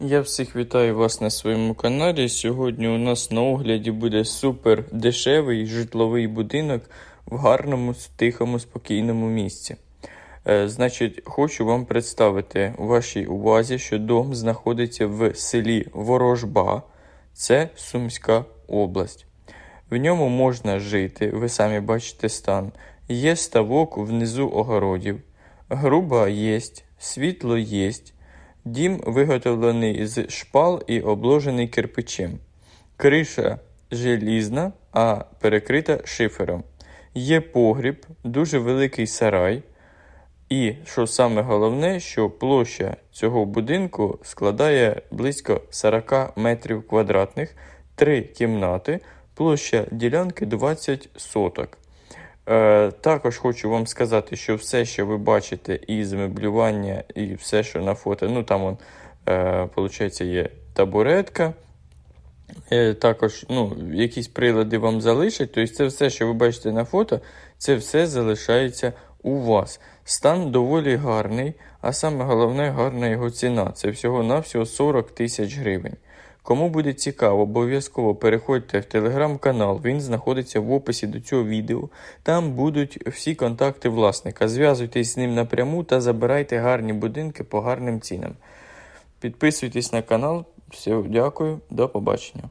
Я всіх вітаю вас на своєму каналі. Сьогодні у нас на огляді буде супер дешевий житловий будинок в гарному, тихому, спокійному місці. Е, значить, хочу вам представити вашій увазі, що дом знаходиться в селі Ворожба, це Сумська область. В ньому можна жити, ви самі бачите стан. Є ставок внизу огородів, груба єсть, світло єсть. Дім виготовлений з шпал і обложений кирпичем. Криша желізна, а перекрита шифером. Є погріб, дуже великий сарай. І, що саме головне, що площа цього будинку складає близько 40 метрів квадратних, три кімнати, площа ділянки 20 соток. Е, також хочу вам сказати, що все, що ви бачите із меблювання і все, що на фото, ну там он, е, виходить, є табуретка. Е, також ну, якісь прилади вам залишать. Тобто це все, що ви бачите на фото, це все залишається у вас. Стан доволі гарний, а саме головне гарна його ціна. Це всього-навсього 40 тисяч гривень. Кому буде цікаво, обов'язково переходьте в телеграм-канал, він знаходиться в описі до цього відео. Там будуть всі контакти власника. Зв'язуйтесь з ним напряму та забирайте гарні будинки по гарним цінам. Підписуйтесь на канал. Все, дякую, до побачення.